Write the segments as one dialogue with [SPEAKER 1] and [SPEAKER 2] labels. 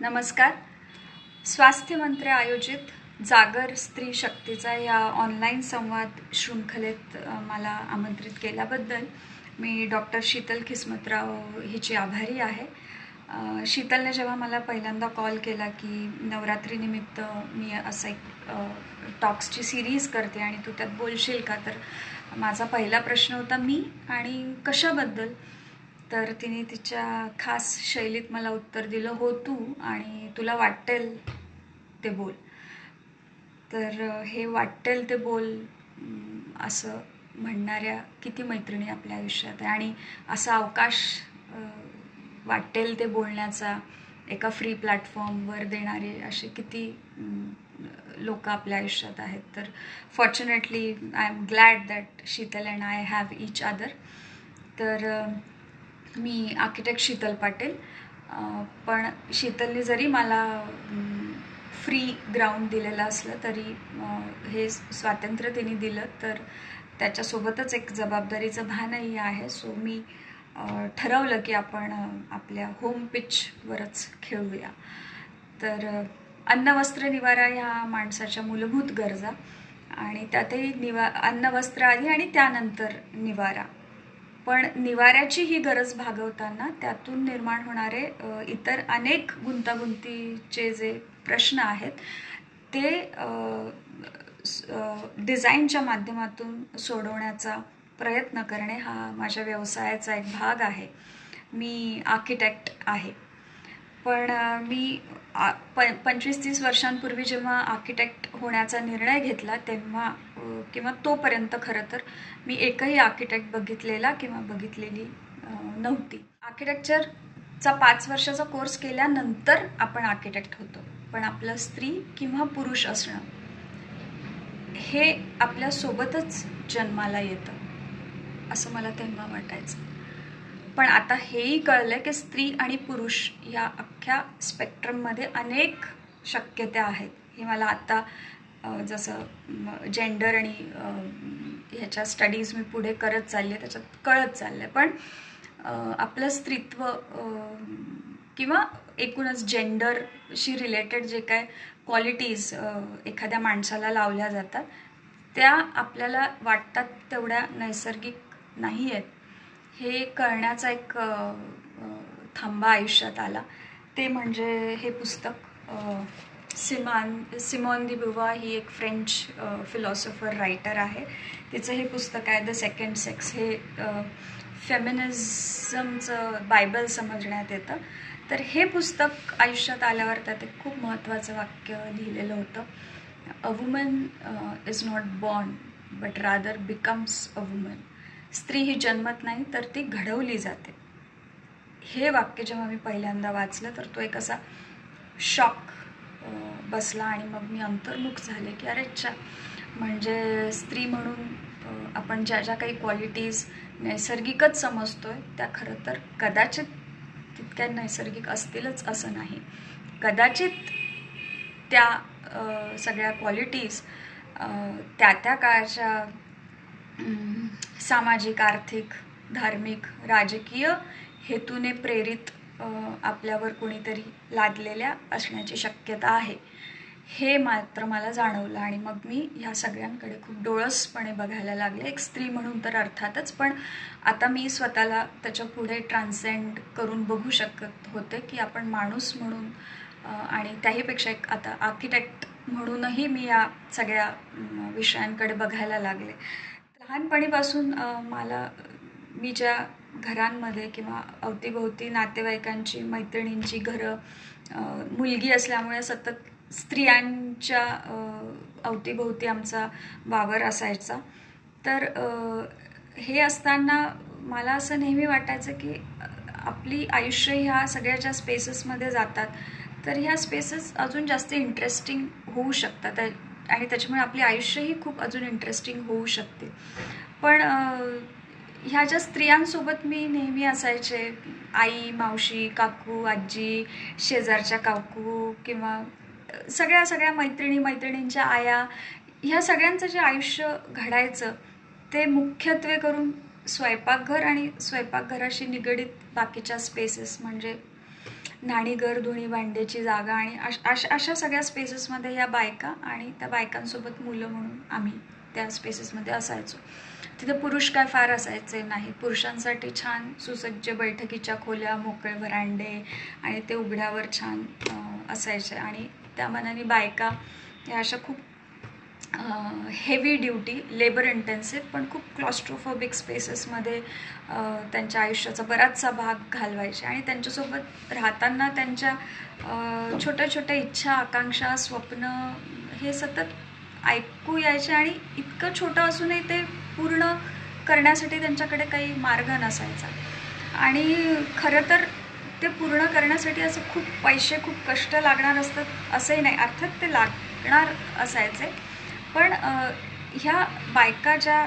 [SPEAKER 1] नमस्कार. स्वास्थ्यमंत्र आयोजित जागर स्त्री शक्तीचा या ऑनलाईन संवाद शृंखलेत मला आमंत्रित केल्याबद्दल मी डॉक्टर शीतल खिस्मतराव हिची आभारी आहे. शीतलने जेव्हा मला पहिल्यांदा कॉल केला की नवरात्रीनिमित्त मी असं एक टॉक्सची सिरीज करते आणि तू त्यात बोलशील का? तर माझा पहिला प्रश्न होता मी आणि कशाबद्दल? तर तिने तिच्या खास शैलीत मला उत्तर दिलं हो तू आणि तुला वाटेल ते बोल. तर हे वाटेल ते बोल असं म्हणणाऱ्या किती मैत्रिणी आपल्या आयुष्यात आहे. आणि असा अवकाश वाटेल ते बोलण्याचा एका फ्री प्लॅटफॉर्मवर देणारे असे किती लोक आपल्या आयुष्यात आहेत. तर fortunately I am glad that Sheetal and I have each other तर मी आर्किटेक्ट शीतल पाटील. पण शीतलने जरी मला फ्री ग्राउंड दिलेलं असलं तरी हे स्वातंत्र्य तिने दिलं तर त्याच्यासोबतच एक जबाबदारीचं भानही आहे. सो मी ठरवलं की आपण आपल्या होम पिचवरच खेळूया. तर अन्न वस्त्र निवारा ह्या माणसाच्या मूलभूत गरजा आणि त्यातही निवा अन्न वस्त्र आधी आणि त्यानंतर निवारा. पण निवाऱ्याची ही गरज भागवताना त्यातून निर्माण होणारे इतर अनेक गुंतागुंतीचे जे प्रश्न आहेत ते स- डिझाईनच्या माध्यमातून सोडवण्याचा प्रयत्न करणे हा माझ्या व्यवसायाचा एक भाग आहे. मी आर्किटेक्ट आहे. पण मी आ- प पंचवीस तीस वर्षांपूर्वी जेव्हा आर्किटेक्ट होण्याचा निर्णय घेतला तेव्हा किंवा तोपर्यंत खरं तर मी एकही आर्किटेक्ट बघितलेला किंवा बघितलेली नव्हती. आर्किटेक्चरचा पाच वर्षाचा कोर्स केल्यानंतर आपण आर्किटेक्ट होतो. पण आपलं स्त्री किंवा पुरुष असणं हे आपल्यासोबतच जन्माला येतं असं मला तेव्हा वाटायचं. पण आता हेही कळलं की स्त्री आणि पुरुष या अख्ख्या स्पेक्ट्रममध्ये अनेक शक्यता आहेत. हे मला आता जसं जेंडर आणि ह्याच्या स्टडीज मी पुढे करत चालले त्याच्यात कळत चाललं पण आपलं स्त्रीत्व किंवा एकूणच जेंडरशी रिलेटेड जे काय क्वालिटीज एखाद्या माणसाला लावल्या जातात त्या आपल्याला वाटतात तेवढ्या नैसर्गिक नाही आहेत हे करण्याचा एक थांबा आयुष्यात आला. ते म्हणजे हे पुस्तक सिमान सिमॉन दी बुवा ही एक फ्रेंच फिलॉसॉफर रायटर आहे. तिचं हे पुस्तक आहे द सेकंड सेक्स हे फेमिनिझमचं बायबल समजण्यात येतं. तर हे पुस्तक आयुष्यात आल्यावर त्यात एक खूप महत्त्वाचं वाक्य लिहिलेलं होतं. A woman is not born but rather becomes a woman स्त्री ही जन्मत नाही तर ती घडवली जाते. हे वाक्य जेव्हा मी पहिल्यांदा वाचलं तर तो एक असा शॉक बसला आणि मग मी अंतर्मुख झाले की अरे च्छा म्हणजे स्त्री म्हणून आपण ज्या ज्या काही क्वालिटीज नैसर्गिकच समजतो आहे त्या खरं तर कदाचित तितक्या नैसर्गिक असतीलच असं नाही. कदाचित त्या सगळ्या क्वालिटीज त्या त्या काळाच्या सामाजिक आर्थिक धार्मिक राजकीय हेतूने प्रेरित आपल्यावर कोणीतरी लादलेल्या असण्याची शक्यता आहे. हे मात्र मला जाणवलं आणि मग मी ह्या सगळ्यांकडे खूप डोळसपणे बघायला लागले. एक स्त्री म्हणून तर अर्थातच पण आता मी स्वतःला त्याच्या पुढे ट्रान्सेंड करून बघू शकत होते की आपण माणूस म्हणून आणि त्याहीपेक्षा एक आता आर्किटेक्ट म्हणूनही मी या सगळ्या विषयांकडे बघायला लागले. लहानपणीपासून मला मी ज्या घरांमध्ये किंवा अवतीभोवती नातेवाईकांची मैत्रिणींची घरं मुलगी असल्यामुळे सतत स्त्रियांच्या अवतीभोवती आमचा वावर असायचा. तर हे असताना मला असं नेहमी वाटायचं की आपली आयुष्य ह्या सगळ्या ज्या स्पेसेसमध्ये जातात. तर ह्या स्पेसेस अजून जास्त इंटरेस्टिंग होऊ शकतात. आणि त्याच्यामुळे आपले आयुष्यही खूप अजून इंटरेस्टिंग होऊ शकते. पण ह्या ज्या स्त्रियांसोबत मी नेहमी असायचे आई मावशी काकू आजी शेजारच्या काकू किंवा सगळ्या सगळ्या मैत्रिणी मैत्रिणींच्या आया ह्या सगळ्यांचं जे आयुष्य घडायचं ते मुख्यत्वे करून स्वयंपाकघर आणि स्वयंपाकघराशी निगडीत बाकीच्या स्पेसेस म्हणजे न्हाणीघर धुणी भांड्याची जागा आणि अश अशा अशा सगळ्या स्पेसेसमध्ये ह्या बायका आणि त्या बायकांसोबत मुलं म्हणून आम्ही त्या स्पेसेसमध्ये असायचो. तिथे पुरुष काय फार असायचे नाही. पुरुषांसाठी छान सुसज्ज बैठकीच्या खोल्या मोकळे व्हरांडे आणि ते उघड्यावर छान असायचे. आणि त्या मनाने बायका या अशा खूप हेवी ड्युटी लेबर इंटेन्सिव्ह पण खूप क्लॉस्ट्रोफोबिक स्पेसेसमध्ये त्यांच्या आयुष्याचा बराचसा भाग घालवायचे. आणि त्यांच्यासोबत राहताना त्यांच्या छोट्या छोट्या इच्छा आकांक्षा स्वप्न हे सतत ऐकू यायचे आणि इतकं छोटं असूनही ते पूर्ण करण्यासाठी त्यांच्याकडे काही मार्ग नसायचा. आणि खरं तर ते पूर्ण करण्यासाठी असं खूप पैसे खूप कष्ट लागणार असतात असंही नाही. अर्थात ते लागणार असायचे. पण ह्या बायका ज्या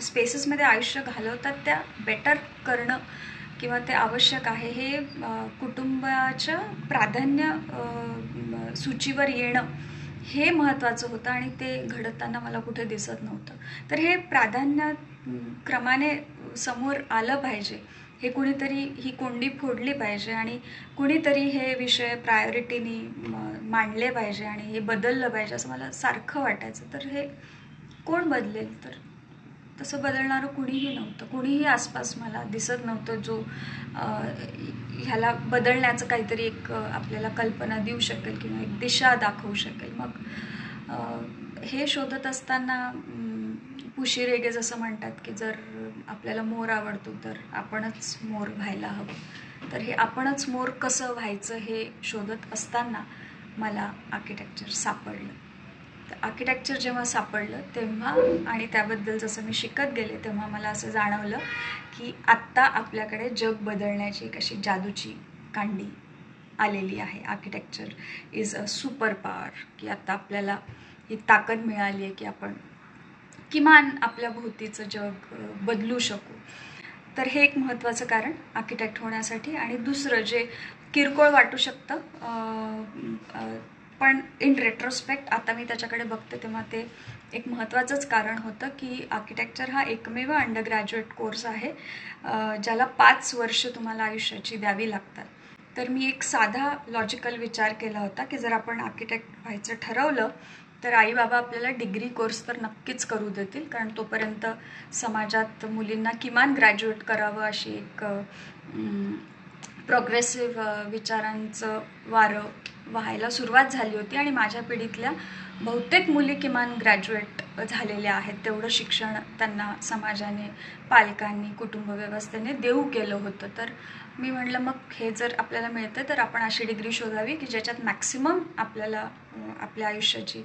[SPEAKER 1] स्पेसेसमध्ये आयुष्य घालवतात त्या बेटर करणं किंवा ते आवश्यक आहे हे कुटुंबाच्या प्राधान्य सूचीवर येणं हे महत्त्वाचं होतं आणि ते घडताना मला कुठे दिसत नव्हतं. तर हे प्राधान्य क्रमाने समोर आलं पाहिजे. हे कुणीतरी ही कोंडी फोडली पाहिजे आणि कुणीतरी हे विषय प्रायोरिटीनी मांडले पाहिजे आणि हे बदललं पाहिजे असं मला सारखं वाटायचं. तर हे कोण बदलेल? तर तसं बदलणारं कुणीही नव्हतं. कुणीही आसपास मला दिसत नव्हतं जो ह्याला बदलण्याचं काहीतरी एक आपल्याला कल्पना देऊ शकेल किंवा एक दिशा दाखवू शकेल. मग हे शोधत असताना पुशी रेगे जसं म्हणतात की जर आपल्याला मोर आवडतो तर आपणच मोर व्हायला हवं. तर हे आपणच मोर कसं व्हायचं हे शोधत असताना मला आर्किटेक्चर सापडलं. तर आर्किटेक्चर जेव्हा सापडलं तेव्हा आणि त्याबद्दल जसं मी शिकत गेले तेव्हा मला असं जाणवलं की आत्ता आपल्याकडे जग बदलण्याची एक अशी जादूची कांडी आलेली आहे. Architecture is a super power की आत्ता आपल्याला ही ताकद मिळाली आहे की आपण किमान आपल्या भोवतीचं जग बदलू शकू. तर हे एक महत्त्वाचं कारण आर्किटेक्ट होण्यासाठी आणि दुसरं जे किरकोळ वाटू शकतं पण इन रेट्रोस्पेक्ट आता मी त्याच्याकडे बघते तेव्हा ते एक महत्त्वाचंच कारण होतं की आर्किटेक्चर हा एकमेव अंडर ग्रॅज्युएट कोर्स आहे ज्याला पाच वर्ष तुम्हाला आयुष्याची द्यावी लागतात. तर मी एक साधा लॉजिकल विचार केला होता की जर आपण आर्किटेक्ट व्हायचं ठरवलं तर आई बाबा आपल्याला डिग्री कोर्स तर नक्कीच करू देतील. कारण तोपर्यंत समाजात मुलींना किमान ग्रॅज्युएट करावं अशी एक प्रोग्रेसिव्ह विचारांचं वारं व्हायला सुरुवात झाली होती. आणि माझ्या पिढीतल्या बहुतेक मुली किमान ग्रॅज्युएट झालेल्या आहेत. तेवढं शिक्षण त्यांना समाजाने पालकांनी कुटुंब व्यवस्थेने देऊ केलं होतं. तर मी म्हणलं मग हे जर आपल्याला मिळतं तर आपण अशी डिग्री शोधावी की ज्याच्यात मॅक्सिमम आपल्याला आपल्या आयुष्याची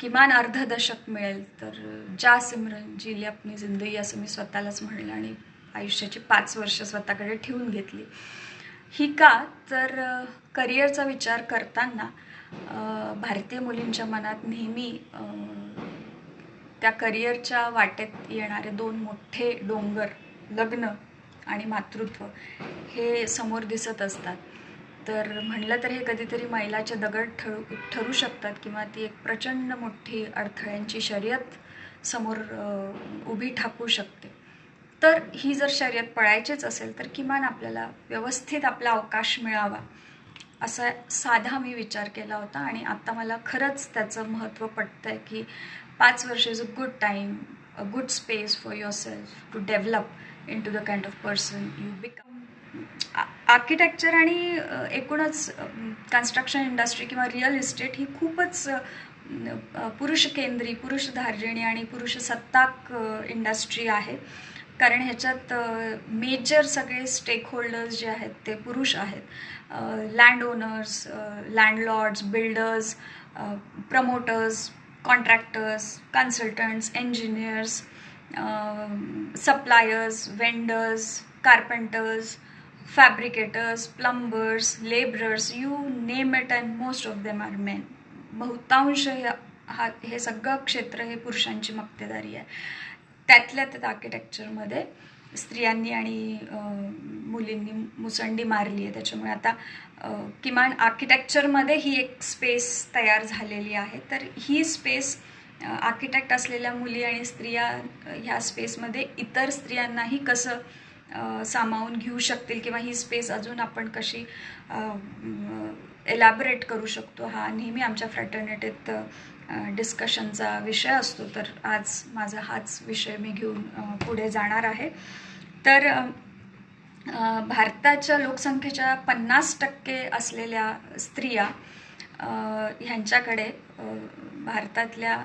[SPEAKER 1] किमान अर्ध दशक मिळेल. तर जा सिमरन जिली आपली जिंदगी असं मी स्वतःलाच म्हणलं आणि आयुष्याची पाच वर्ष स्वतःकडे ठेवून घेतली. ही का? तर करिअरचा विचार करताना भारतीय मुलींच्या मनात नेहमी त्या करिअरच्या वाटेत येणारे दोन मोठे डोंगर लग्न आणि मातृत्व हे समोर दिसत असतात. तर म्हणलं तर हे कधीतरी मैलाचे दगड ठरू ठरू शकतात किंवा ती एक प्रचंड मोठी अडथळ्यांची शर्यत समोर उभी ठाकू शकते. तर ही जर शर्यत पळायचीच असेल तर किमान आपल्याला व्यवस्थित आपला अवकाश मिळावा असा साधा मी विचार केला होता. आणि आत्ता मला खरंच त्याचं महत्त्व पटतं आहे की पाच वर्ष is a good time a good space for yourself to develop into the kind of person you become architecture आणि एकूणच कन्स्ट्रक्शन इंडस्ट्री किंवा रिअल इस्टेट ही खूपच पुरुष केंद्री पुरुष धार्जिणी आणि पुरुष सत्ताक इंडस्ट्री आहे. कारण ह्याच्यात मेजर सगळे स्टेक होल्डर्स जे आहेत ते पुरुष आहेत. Land owners landlords builders promoters contractors consultants engineers suppliers vendors carpenters fabricators plumbers labourers you name it and most of them are men बहुतांश हे- हा हे सगळं क्षेत्र हे पुरुषांची मक्तेदारी आहे. त्यातल्या त्यात आर्किटेक्चरमध्ये स्त्रियांनी आणि मुलींनी मुसंडी मारली आहे. त्याच्यामुळे आता किमान आर्किटेक्चरमध्ये ही एक स्पेस तयार झालेली आहे. तर ही स्पेस आर्किटेक्ट असलेल्या मुली आणि स्त्रिया ह्या स्पेसमध्ये इतर स्त्रियांनाही कसं सामावून घेऊ शकतील किंवा ही स्पेस अजून आपण कशी एलॅबरेट करू शकतो हा नेहमी आमच्या फ्रॅटर्निटीत डिस्कशनचा विषय असतो. तर आज माझा हाच विषय मी घेऊन पुढे जाणार आहे. तर भारताच्या लोकसंख्येच्या पन्नास टक्के असलेल्या स्त्रिया ह्यांच्याकडे भारतातल्या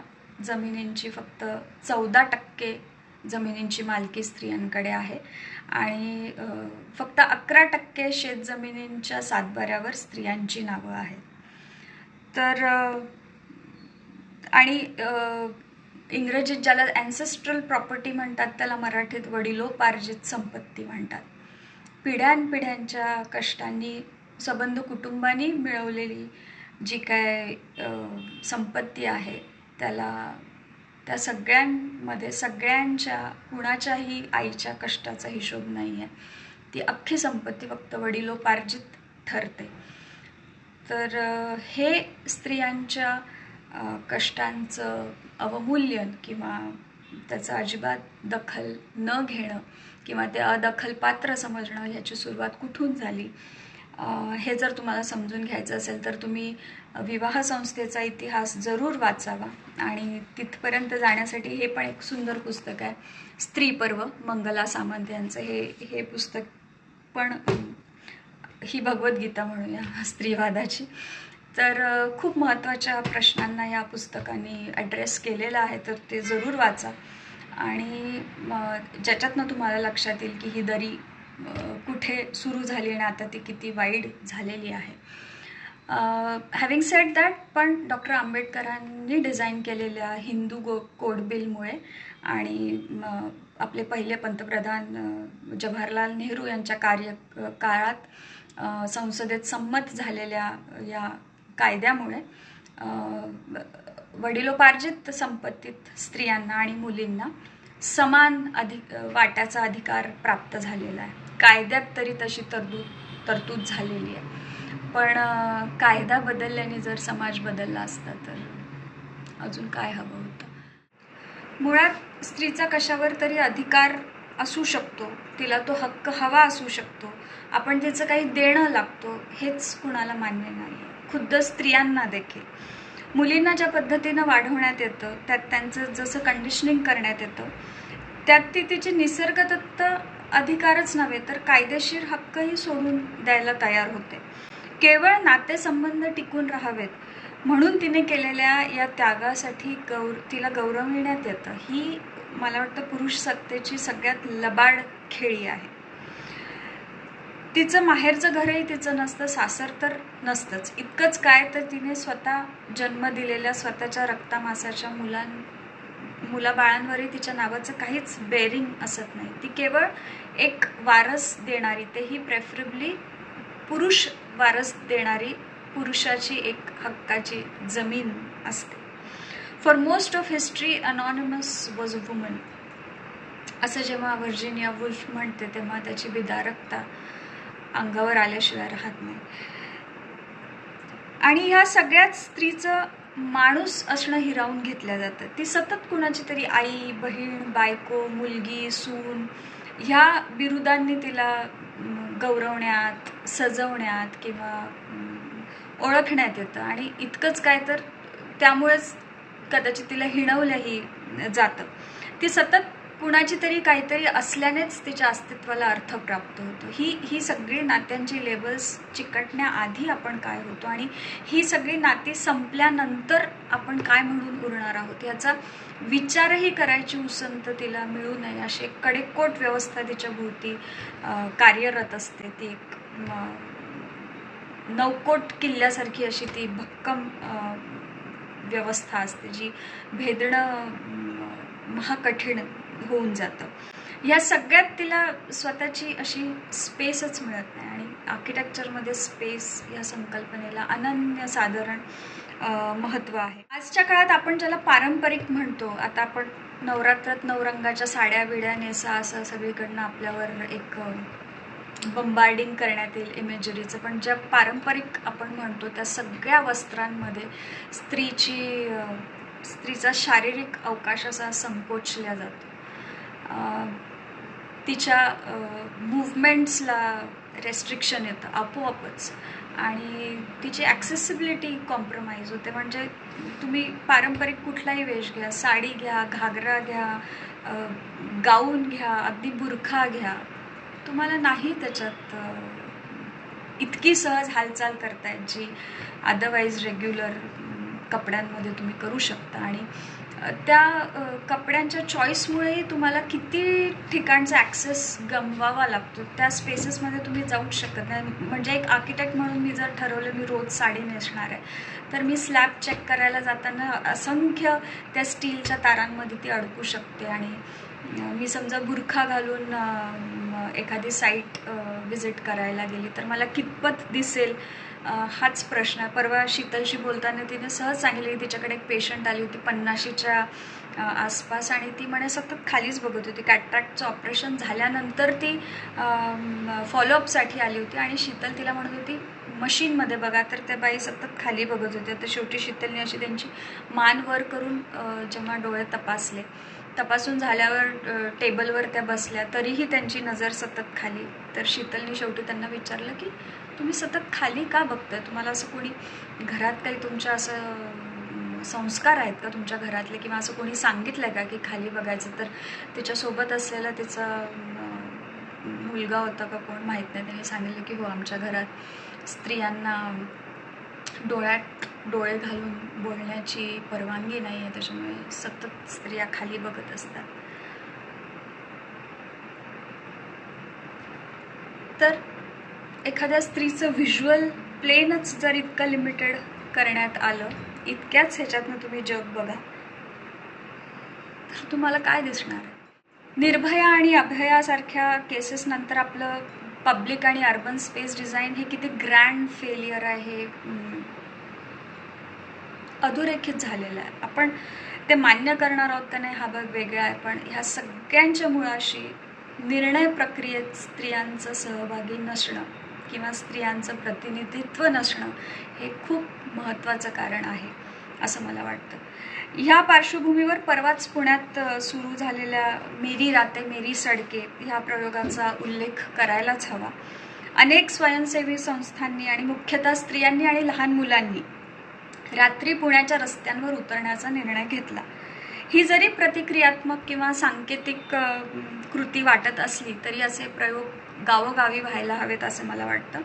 [SPEAKER 1] जमिनींची फक्त चौदा टक्के जमिनींची मालकी स्त्रियांकडे आहे. आणि फक्त अकरा टक्के शेतजमिनींच्या सातबाऱ्यावर स्त्रियांची नावं आहेत. तर आणि इंग्रजीत ज्याला ॲन्सेस्ट्रल प्रॉपर्टी म्हणतात त्याला मराठीत वडिलोपार्जित संपत्ती म्हणतात. पिढ्यानपिढ्यांच्या कष्टांनी सबंध कुटुंबांनी मिळवलेली जी काय संपत्ती आहे त्याला त्या सगळ्यांमध्ये सगळ्यांच्या कुणाच्याही आईच्या कष्टाचा हिशोब नाही आहे ती अख्खी संपत्ती फक्त वडिलोपार्जित ठरते. तर हे स्त्रियांच्या कष्टांचं अवमूल्यन किंवा त्याचं अजिबात दखल न घेणं किंवा ते अदखलपात्र समजणं ह्याची सुरुवात कुठून झाली? हे जर तुम्हाला समजून घ्यायचं असेल तर तुम्ही विवाह संस्थेचा इतिहास जरूर वाचावा. आणि तिथपर्यंत जाण्यासाठी हे पण एक सुंदर पुस्तक आहे. स्त्री पर्व मंगला सामंत यांचं हे हे पुस्तक पण ही भगवद्गीता म्हणूया स्त्रीवादाची. तर खूप महत्त्वाच्या प्रश्नांना या पुस्तकाने ॲड्रेस केलेला आहे तर ते जरूर वाचा. आणि ज्याच्यातनं तुम्हाला लक्षात येईल की ही दरी कुठे सुरू झाली आणि आता ती किती वाईड झालेली आहे. हॅविंग सेड दॅट पण डॉक्टर आंबेडकरांनी डिझाईन केलेल्या हिंदू गो कोड बिलमुळे आणि आपले पहिले पंतप्रधान जवाहरलाल नेहरू यांच्या कार्य काळात संसदेत संमत झालेल्या या कायद्यामुळे वडिलोपार्जित संपत्तीत स्त्रियांना आणि मुलींना समान अधिक वाट्याचा अधिकार प्राप्त झालेला आहे. कायद्यात तरी तशी तरतूद तरतूद झालेली आहे. पण कायदा बदलल्याने जर समाज बदलला असता तर अजून काय हवं होतं? मुळात स्त्रीचा कशावर तरी अधिकार असू शकतो. तिला तो हक्क हवा असू शकतो. आपण तिचं काही देणं लागतो हेच कुणाला मान्य नाही. आहे खुद्द स्त्रियांना देखील. मुलींना ज्या पद्धतीनं वाढवण्यात येतं त्यात त्यांचं जसं कंडिशनिंग करण्यात येतं त्यात ती तिची निसर्गदत्त अधिकारच नव्हे तर कायदेशीर हक्कही सोडून द्यायला तयार होते. केवळ नातेसंबंध टिकून राहावेत. म्हणून तिने केलेल्या या त्यागासाठी गौर तिला गौरविण्यात येतं. ही मला वाटतं पुरुष सत्तेची सगळ्यात लबाड खेळी आहे. तिचं माहेरचं घरही तिचं नसतं सासर तर नसतंच. इतकंच काय तर तिने स्वतः जन्म दिलेल्या स्वतःच्या रक्तामासाच्या मुलां मुलाबाळांवरही तिच्या नावाचं काहीच बेरिंग असत नाही. ती केवळ एक वारस देणारी तेही प्रेफरेबली पुरुष वारस देणारी पुरुषाची एक हक्काची जमीन असते. For most of history anonymous was a woman असं जेव्हा व्हर्जिनिया वुल्फ म्हणते तेव्हा त्याची विदारकता अंगावर आल्याशिवाय राहत नाही. आणि ह्या सगळ्याच स्त्रीचं माणूस असणं हिरावून घेतलं जातं. ती सतत कुणाची तरी आई बहीण बायको मुलगी सून ह्या बिरुदांनी तिला गौरवण्यात सजवण्यात किंवा ओळखण्यात येतं. आणि इतकंच काय तर त्यामुळेच कदाचित तिला हिणवलंही जातं. ती सतत कुणाची तरी काहीतरी असल्यानेच तिच्या अस्तित्वाला अर्थ प्राप्त होतो. ही ही सगळी नात्यांची लेबल्स चिकटण्याआधी आपण काय होतो आणि ही सगळी नाती संपल्यानंतर आपण काय म्हणून उरणार आहोत याचा विचारही करायची उसंत तिला मिळू नये. अशी एक कडेकोट व्यवस्था तिच्या भोवती कार्यरत असते. ती एक नवकोट नौकोट किल्ल्यासारखी अशी ती भक्कम व्यवस्था असते जी भेदणं महाकठीण होऊन जातं. या सगळ्यात तिला स्वतःची अशी स्पेसच मिळत नाही आणि आर्किटेक्चरमध्ये स्पेस या संकल्पनेला अनन्य साधारण महत्त्व आहे. आजच्या काळात आपण ज्याला पारंपरिक म्हणतो आता आपण नवरात्रात नवरंगाच्या साड्या बिड्या नेसा असं सगळीकडनं आपल्यावर एक बंबार्डिंग करण्यात येईल इमेजरीचं पण ज्या पारंपरिक आपण म्हणतो त्या सगळ्या वस्त्रांमध्ये स्त्रीची स्त्रीचा शारीरिक अवकाश असा संकोचल्या जातो. तिच्या मूवमेंट्सला रेस्ट्रिक्शन येतं आपोआपच. आणि तिची ॲक्सेसिबिलिटी कॉम्प्रोमाइज होते. म्हणजे तुम्ही पारंपरिक कुठलाही वेश घ्या साडी घ्या घागरा घ्या गाऊन घ्या अगदी बुरखा घ्या. तुम्हाला नाही त्याच्यात इतकी सहज हालचाल करतायत जी अदरवाईज रेग्युलर कपड्यांमध्ये तुम्ही करू शकता. आणि त्या कपड्यांच्या चॉईसमुळेही तुम्हाला किती ठिकाणचा ॲक्सेस गमवावा लागतो? त्या स्पेसेसमध्ये तुम्ही जाऊ शकत नाही. म्हणजे एक आर्किटेक्ट म्हणून मी जर ठरवलं मी रोज साडी नेसणार आहे. तर मी स्लॅब चेक करायला जाताना असंख्य त्या स्टीलच्या तारांमध्ये ती अडकू शकते. आणि मी समजा बुरखा घालून एखादी साईट विजिट करायला गेली तर मला कितपत दिसेल? हाच प्रश्न. आहे परवा शीतलशी बोलताना तिने सहज सांगितले की तिच्याकडे एक पेशंट आली होती पन्नाशीच्या आसपास आणि ती म्हणे सतत खालीच बघत होती. कॅट्रॅक्टचं ऑपरेशन झाल्यानंतर ती फॉलोअपसाठी आली होती आणि शीतल तिला म्हणत होती मशीनमध्ये बघा. तर त्या बाई सतत खाली बघत होत्या. तर शेवटी शीतलने अशी त्यांची मान वर करून जेव्हा डोळे तपासले. तपासून झाल्यावर टेबलवर त्या बसल्या. तरीही त्यांची नजर सतत खाली. तर शीतलने शेवटी त्यांना विचारलं की तुम्ही सतत खाली का बघताय? तुम्हाला असं कोणी घरात काही तुमच्या असं संस्कार आहेत का तुमच्या घरातले? किंवा असं कोणी सांगितलं आहे का की खाली बघायचं? तर तिच्यासोबत असलेला तिचा मुलगा होता का कोण? माहीत नाही. त्याने सांगितलं की हो आमच्या घरात स्त्रियांना डोळ्यात डोळे घालून बोलण्याची परवानगी नाही आहे. त्याच्यामुळे सतत स्त्रिया खाली बघत असतात. तर एखाद्या स्त्रीचं व्हिज्युअल प्लेनच जर इतकं लिमिटेड करण्यात आलं इतक्याच ह्याच्यातनं तुम्ही जग बघा. तर तुम्हाला काय दिसणार? आहे निर्भया आणि अभयासारख्या केसेस नंतर आपलं पब्लिक आणि अर्बन स्पेस डिझाईन हे किती ग्रँड फेलियर आहे अधोरेखित झालेलं आहे. आपण ते मान्य करणार आहोत का नाही हा भाग वेगळा आहे पण ह्या सगळ्यांच्या मुळाशी निर्णय प्रक्रियेत स्त्रियांचं सहभागी नसणं किंवा स्त्रियांचं प्रतिनिधित्व नसणं हे खूप महत्त्वाचं कारण आहे असं मला वाटतं. ह्या पार्श्वभूमीवर परवाच पुण्यात सुरू झालेल्या मेरी राते मेरी सडके ह्या प्रयोगाचा उल्लेख करायलाच हवा. अनेक स्वयंसेवी संस्थांनी आणि मुख्यतः स्त्रियांनी आणि लहान मुलांनी रात्री पुण्याच्या रस्त्यांवर उतरण्याचा निर्णय घेतला. ही जरी प्रतिक्रियात्मक किंवा सांकेतिक कृती वाटत असली तरी असे प्रयोग गावोगावी व्हायला हवेत असं मला वाटतं.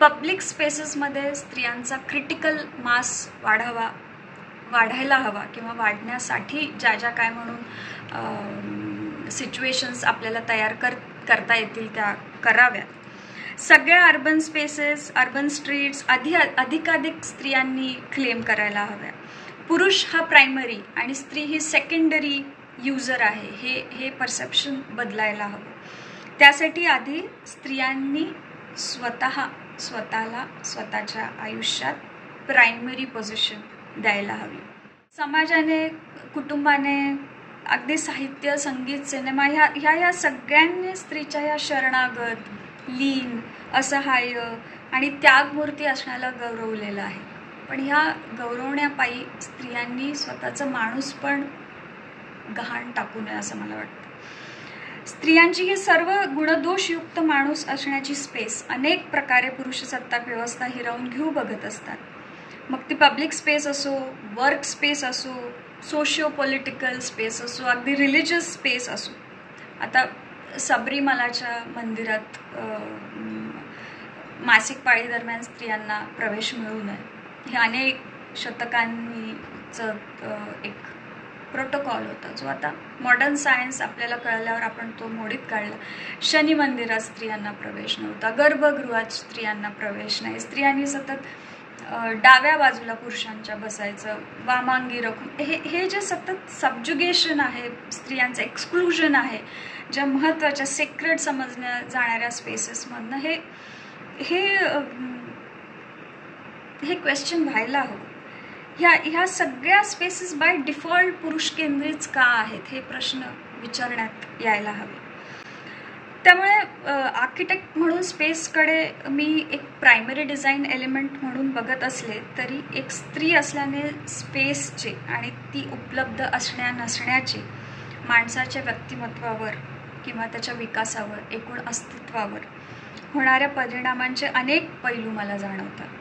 [SPEAKER 1] पब्लिक स्पेसेसमध्ये स्त्रियांचा क्रिटिकल मास वाढावा वाढायला हवा किंवा वाढण्यासाठी ज्या ज्या काय म्हणून सिच्युएशन्स आपल्याला तयार कर करता येतील त्या कराव्यात. सगळ्या अर्बन स्पेसेस अर्बन स्ट्रीट्स अधि अधिकाधिक स्त्रियांनी क्लेम करायला हव्या. पुरुष हा प्रायमरी आणि स्त्री ही सेकंडरी युजर आहे. हे हे परसेप्शन बदलायला हवं. त्यासाठी आधी स्त्रियांनी स्वतः स्वतःला स्वतःच्या आयुष्यात प्रायमरी पोझिशन द्यायला हवी. समाजाने कुटुंबाने अगदी साहित्य संगीत सिनेमा ह्या ह्या ह्या सगळ्यांनी स्त्रीच्या ह्या शरणागत लीन असहाय्य आणि त्यागमूर्ती असण्याला गौरवलेलं आहे. पण ह्या गौरवण्यापायी स्त्रियांनी स्वतःचं माणूस पण गहाण टाकू नये असं मला वाटतं. स्त्रियांची ही सर्व गुणदोषयुक्त माणूस असण्याची स्पेस अनेक प्रकारे पुरुषसत्ताक व्यवस्था हिरावून घेऊ बघत असतात. मग ती पब्लिक स्पेस असो वर्क स्पेस असो सोशिओ पॉलिटिकल स्पेस असो अगदी रिलिजियस स्पेस असो. आता सबरीमालाच्या मंदिरात मासिक पाळीदरम्यान स्त्रियांना प्रवेश मिळू नये. हे अनेक शतकांनीचं एक प्रोटोकॉल होता जो आता मॉडर्न सायन्स आपल्याला कळल्यावर आपण तो मोडीत काढला. शनी मंदिरात स्त्रियांना प्रवेश नव्हता गर्भगृहात स्त्रियांना प्रवेश नाही. स्त्रियांनी सतत डाव्या बाजूला पुरुषांच्या बसायचं वामांगी रखून. हे हे जे सतत सबज्युगेशन आहे स्त्रियांचं एक्सक्लुजन आहे ज्या महत्त्वाच्या सेक्रेट समजण्या जाणाऱ्या स्पेसेसमधनं हे हे हे क्वेश्चन व्हायला हवं. ह्या ह्या सगळ्या स्पेसेस बाय डिफॉल्ट पुरुष केंद्रित का आहेत हे प्रश्न विचारण्यात यायला हवे. त्यामुळे आर्किटेक्ट म्हणून स्पेसकडे मी एक प्रायमरी डिझाईन एलिमेंट म्हणून बघत असले तरी एक स्त्री असल्याने स्पेसचे आणि ती उपलब्ध असण्या नसण्याचे माणसाच्या व्यक्तिमत्वावर किंवा त्याच्या विकासावर एकूण अस्तित्वावर होणाऱ्या परिणामांचे अनेक पैलू मला जाणवतात.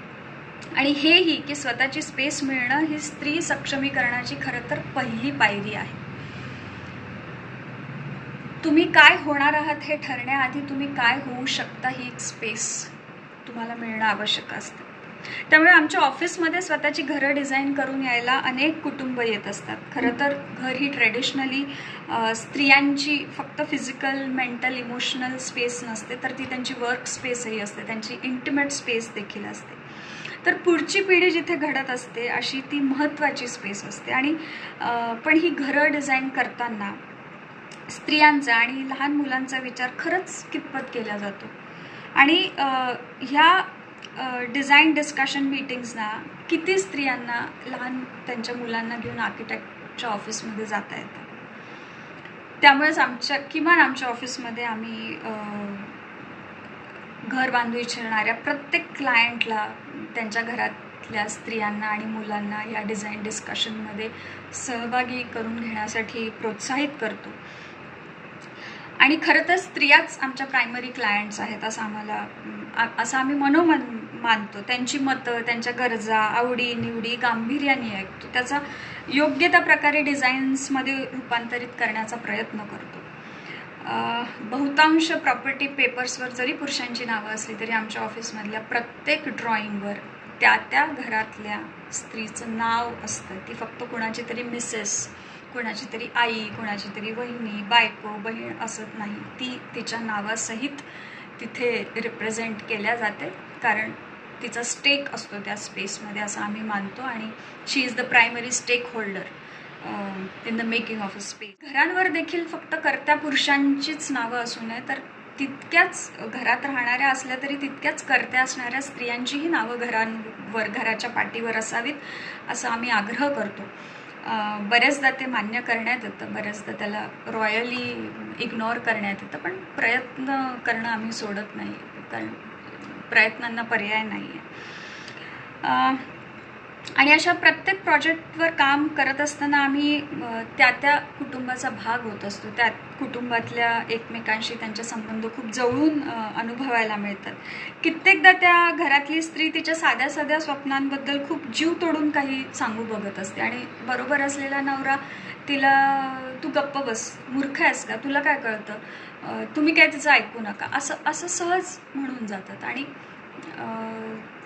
[SPEAKER 1] आणि हेही की स्वतःची स्पेस मिळणं ही स्त्री सक्षमीकरणाची खरं तर पहिली पायरी आहे. तुम्ही काय होणार आहात हे ठरण्याआधी तुम्ही काय होऊ शकता ही एक स्पेस तुम्हाला मिळणं आवश्यक असतं. त्यामुळे आमच्या ऑफिसमध्ये स्वतःची घरं डिझाईन करून यायला अनेक कुटुंब येत असतात. खरं तर घर ही ट्रेडिशनली स्त्रियांची फक्त फिजिकल मेंटल इमोशनल स्पेस नसते तर ती त्यांची वर्क स्पेसही असते त्यांची इंटिमेट स्पेस देखील असते. तर पुढची पिढी जिथे घडत असते अशी ती महत्त्वाची स्पेस असते. आणि पण ही घरं डिझाईन करताना स्त्रियांचा आणि लहान मुलांचा विचार खरंच कितपत केला जातो. आणि ह्या डिझाईन डिस्कशन मीटिंग्सना किती स्त्रियांना लहान त्यांच्या मुलांना घेऊन आर्किटेक्टच्या ऑफिसमध्ये जाता येतं? त्यामुळेच आमच्या किमान आमच्या ऑफिसमध्ये आम्ही घर बांधू इच्छिणाऱ्या प्रत्येक क्लायंटला त्यांच्या घरातल्या स्त्रियांना आणि मुलांना या डिझाईन डिस्कशनमध्ये सहभागी करून घेण्यासाठी प्रोत्साहित करतो. आणि खरं तर स्त्रियाच आमच्या प्रायमरी क्लायंट्स आहेत असं आम्हाला असं आम्ही मनोमन मानतो. त्यांची मतं त्यांच्या गरजा आवडी निवडी गांभीर्याने ऐकतो. त्याचा योग्य त्या प्रकारे डिझाईन्समध्ये रूपांतरित करण्याचा प्रयत्न करतो. बहुतांश प्रॉपर्टी पेपर्सवर जरी पुरुषांची नावं असली तरी आमच्या ऑफिसमधल्या प्रत्येक ड्रॉइंगवर त्या त्या घरातल्या स्त्रीचं नाव असतं. ती फक्त कोणाची तरी मिसेस कोणाची तरी आई कोणाची तरी वहिनी बायको बहीण असत नाही. ती तिच्या नावासहित तिथे रिप्रेझेंट केल्या जाते. कारण तिचा स्टेक असतो त्या स्पेसमध्ये असं आम्ही मानतो. आणि she is the primary stakeholder in the making of a space घरांवर देखील फक्त कर्त्या पुरुषांचीच नावं असू नये तर तितक्याच घरात राहणाऱ्या असल्या तरी तितक्याच कर्त्या असणाऱ्या स्त्रियांचीही नावं घरांवर घराच्या पाठीवर असावीत असं आम्ही आग्रह करतो. बऱ्याचदा ते मान्य करण्यात येतं बऱ्याचदा त्याला रॉयली इग्नोर करण्यात येतं पण प्रयत्न करणं आम्ही सोडत नाही कारण प्रयत्नांना पर्याय नाही आहे आणि अशा प्रत्येक प्रोजेक्टवर काम करत असताना आम्ही त्या त्या कुटुंबाचा भाग होत असतो. त्या कुटुंबातल्या एकमेकांशी त्यांचे संबंध खूप जवळून अनुभवायला मिळतात. कित्येकदा त्या घरातली स्त्री तिच्या साध्या साध्या स्वप्नांबद्दल खूप जीव तोडून काही सांगू बघत असते. आणि बरोबर असलेला नवरा तिला तू गप्प बस मूर्ख आहेस का? तुला काय कळतं? तुम्ही काय तिचं ऐकू नका? असं असं सहज म्हणून जातात. आणि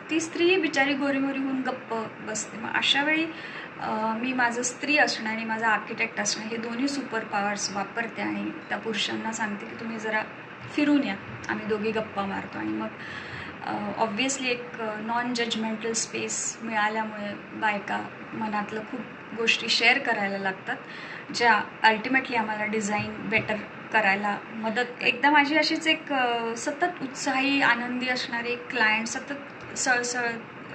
[SPEAKER 1] ती स्त्री बिचारी गोरीमोरी होऊन गप्प बसते. मग अशा वेळी मी माझं स्त्री असणं आणि माझं आर्किटेक्ट असणं हे दोन्ही सुपर पॉवर्स वापरते आणि त्या पुरुषांना सांगते की तुम्ही जरा फिरून या. आम्ही दोघी गप्पा मारतो आणि मग ऑब्व्हियसली एक नॉन जजमेंटल स्पेस मिळाल्यामुळे बायका मनातलं खूप गोष्टी शेअर करायला लागतात ज्या अल्टिमेटली आम्हाला डिझाईन बेटर करायला मदत एकदा माझी अशीच एक सतत उत्साही आनंदी असणारी एक क्लायंट सतत सळसळ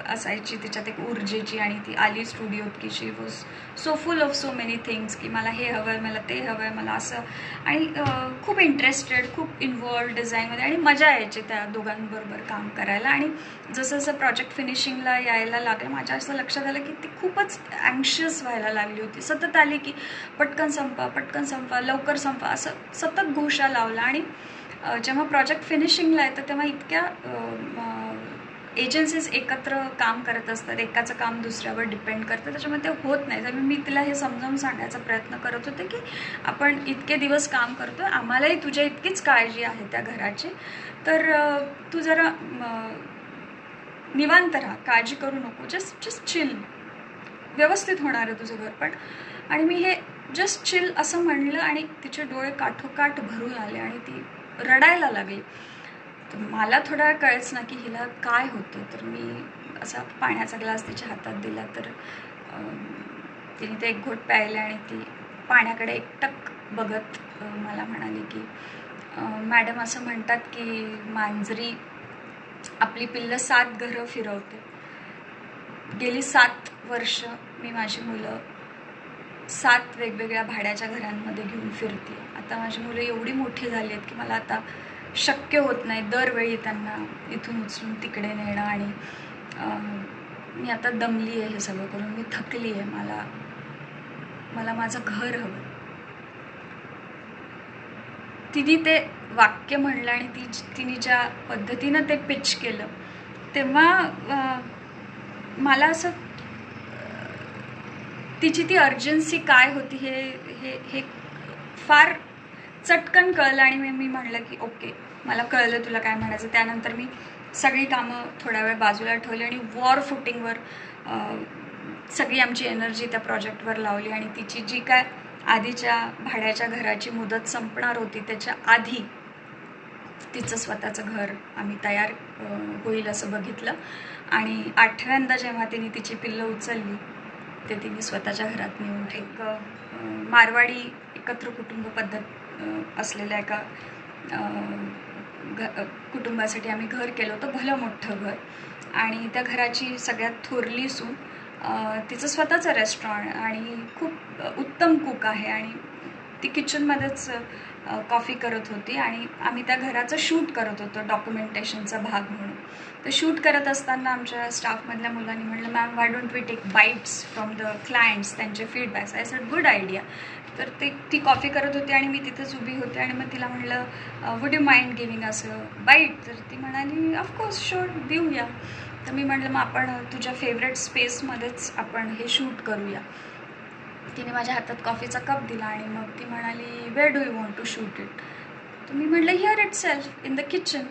[SPEAKER 1] असायची त्याच्यात एक ऊर्जेची आणि ती आली स्टुडिओत की she was so full of so many things की मला हे हवं आहे मला ते हवं आहे मला असं. आणि खूप इंटरेस्टेड खूप इन्वॉल्व डिझाईनमध्ये आणि मजा यायची त्या दोघांबरोबर काम करायला. आणि जसं जसं प्रोजेक्ट फिनिशिंगला यायला लागलं माझ्या असं लक्षात आलं की ती खूपच अँक्शियस व्हायला लागली होती. सतत आली की पटकन संपा पटकन संपा लवकर संपा असं सतत घोषा लावला. आणि जेव्हा प्रोजेक्ट फिनिशिंगला येतं तेव्हा इतक्या एजन्सीज एकत्र काम करत असतात एकाचं काम दुसऱ्यावर डिपेंड करतं त्याच्यामुळे ते होत नाही. त्यामुळे मी तिला हे समजावून सांगायचा प्रयत्न करत होते की आपण इतके दिवस काम करतो आम्हालाही तुझ्या इतकीच काळजी आहे त्या घराची. तर तू जरा निवांत राहा काळजी करू नको जस्ट जस्ट चिल व्यवस्थित होणार आहे तुझं घर पण. आणि मी हे जस्ट चिल असं म्हणलं आणि तिचे डोळे काठोकाठ भरून आले आणि ती रडायला लागली. तर मला थोडा वेळ कळेच ना की हिला काय होतं. तर मी असा पाण्याचा ग्लास तिच्या हातात दिला तर तिने ते एक घोट प्यायले आणि ती पाण्याकडे एकटक बघत मला म्हणाली की मॅडम असं म्हणतात की मांजरी आपली पिल्लं सात घरं फिरवते. गेली सात वर्ष मी माझी मुलं सात वेगवेगळ्या भाड्याच्या घरांमध्ये घेऊन फिरते. आता माझी मुलं एवढी मोठी झाली आहेत की मला आता शक्य होत नाही. दरवेळी त्यांना इथून उचलून तिकडे नेणं आणि मी आता दमली आहे हे सगळं करून. मी थकली आहे. मला मला माझं घर हवं. तिने ते वाक्य म्हणलं आणि ती तिने ज्या पद्धतीनं ते पिच केलं तेव्हा मला असं तिची ती अर्जन्सी काय होती हे हे हे फार चटकन कळलं आणि मी मी म्हणलं की ओके मला कळलं तुला काय म्हणायचं. त्यानंतर मी सगळी कामं थोड्या वेळ बाजूला ठेवली आणि वॉर फुटिंगवर सगळी आमची एनर्जी त्या प्रोजेक्टवर लावली आणि तिची जी काय आधीच्या भाड्याच्या घराची मुदत संपणार होती त्याच्या आधी तिचं स्वतःचं घर आम्ही तयार होईल असं बघितलं. आणि आठव्यांदा जेव्हा तिने तिची पिल्लं उचलली ते तिने स्वतःच्या घरात नेऊन एक मारवाडी एकत्र कुटुंब पद्धत असलेल्या एका घ कुटुंबासाठी आम्ही घर केलं होतं भलं मोठं घर. आणि त्या घराची सगळ्यात थोरली सून तिचं स्वतःचं रेस्टॉरंट आणि खूप उत्तम कुक आहे. आणि ती किचनमध्येच कॉफी करत होती. आणि आम्ही त्या घराचं शूट करत होतो डॉक्युमेंटेशनचा भाग म्हणून. तर शूट करत असताना आमच्या स्टाफमधल्या मुलांनी म्हटलं ma'am why don't we take bites from the clients त्यांचे feedbacks I said good idea तर ते ती कॉफी करत होती आणि मी तिथेच उभी होते आणि मग तिला म्हणलं वुड यू माइंड गिविंग असं बाईट तर ती म्हणाली ऑफकोर्स शुअर देऊया. तर मी म्हटलं मग आपण तुझ्या फेवरेट स्पेसमध्येच आपण हे शूट करूया. तिने माझ्या हातात कॉफीचा कप दिला आणि मग ती म्हणाली where do you want to shoot it तर मी म्हटलं here itself in the kitchen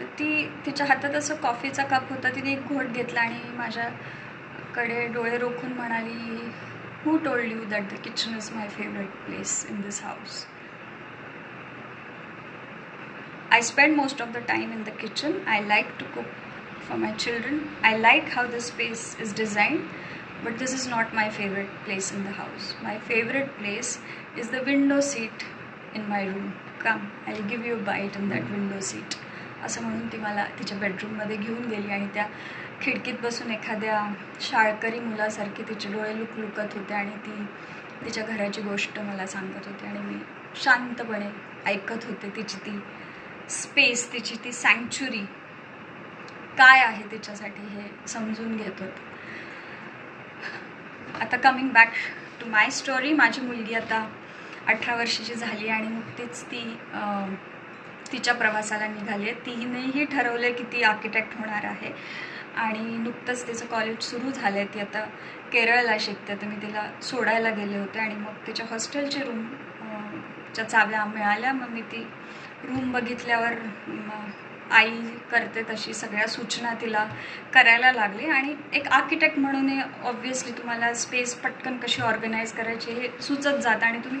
[SPEAKER 1] तर ती तिच्या हातात असं कॉफीचा कप होता तिने एक घोट घेतला आणि माझ्याकडे डोळे रोखून म्हणाली who told you that the kitchen is my favourite place in this house I spend most of the time in the kitchen I like to cook for my children I like how the space is design but this is not my favourite place in the house my favourite place is the window seat in my room come I give you bite in that window seat असं म्हणून ती मला तिच्या बेडरूममध्ये घेऊन गेली आणि त्या खिडकीत बसून एखाद्या शाळकरी मुलासारखी तिचे डोळे लुकलुकत होते आणि ती तिच्या घराची गोष्ट मला सांगत होती आणि मी शांतपणे ऐकत होते तिची ती स्पेस तिची ती सँक्च्युरी काय आहे तिच्यासाठी हे समजून घेत होते. आता coming back to my story माझी मुलगी आता अठरा वर्षाची झाली आणि नुकतीच ती तिच्या प्रवासाला निघाली आहे. तिनेही ठरवलं आहे की ती आर्किटेक्ट होणार आहे. आणि नुकतंच तिचं कॉलेज सुरू झालं आहे ती आता केरळला शिकते. तर मी तिला सोडायला गेले होते. आणि मग तिच्या हॉस्टेलची रूम च्या चाव्या मिळाल्या. मग मी ती रूम बघितल्यावर आई करते तशी सगळ्या सूचना तिला करायला लागली. आणि एक आर्किटेक्ट म्हणून ऑब्व्हियसली तुम्हाला स्पेस पटकन कशी ऑर्गनाईज करायची हे सुचत जातं. आणि तुम्ही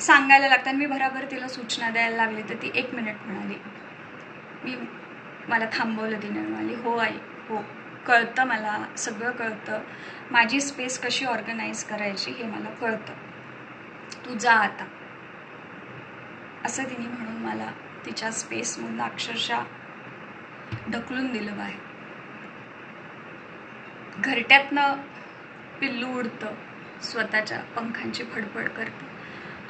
[SPEAKER 1] सांगायला लागतं आणि मी भराभर तिला सूचना द्यायला लागली तर ती एक मिनिट म्हणाली मी मला थांबवलं तिने. म्हणाली हो आई हो. कळतं मला सगळं कळतं. माझी स्पेस कशी ऑर्गनाईज करायची हे मला कळतं. तू जा आता. असं तिने म्हणून मला तिच्या स्पेसमधून अक्षरशः ढकलून दिलं बाहेर. घरट्यातनं पिल्लू उडतं स्वतःच्या पंखांची फडफड करतं.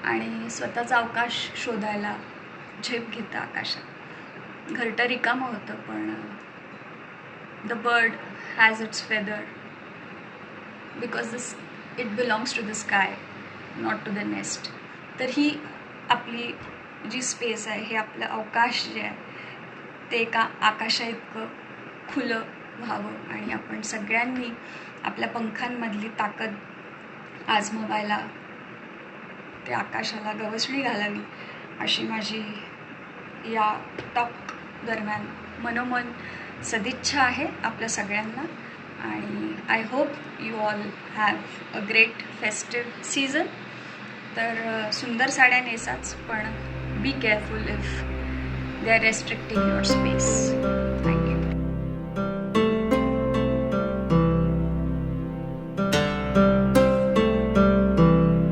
[SPEAKER 1] आणि स्वतःचा अवकाश शोधायला झेप घेतं आकाशात. घरटं रिकामं होतं पण the bird has its feather because this it belongs to the sky not to the nest तर ही आपली जी स्पेस आहे हे आपलं अवकाश जे आहे ते एका आकाशा इतकं खुलं व्हावं आणि आपण सगळ्यांनी आपल्या पंखांमधली ताकद आजमवायला ते आकाशाला गवसणी घालावी अशी माझी या टॉक दरम्यान मनोमन सदिच्छा आहे आपल्या सगळ्यांना. आणि I hope you all have a great festive season तर सुंदर साड्या नेसाच पण be careful if they are restricting your space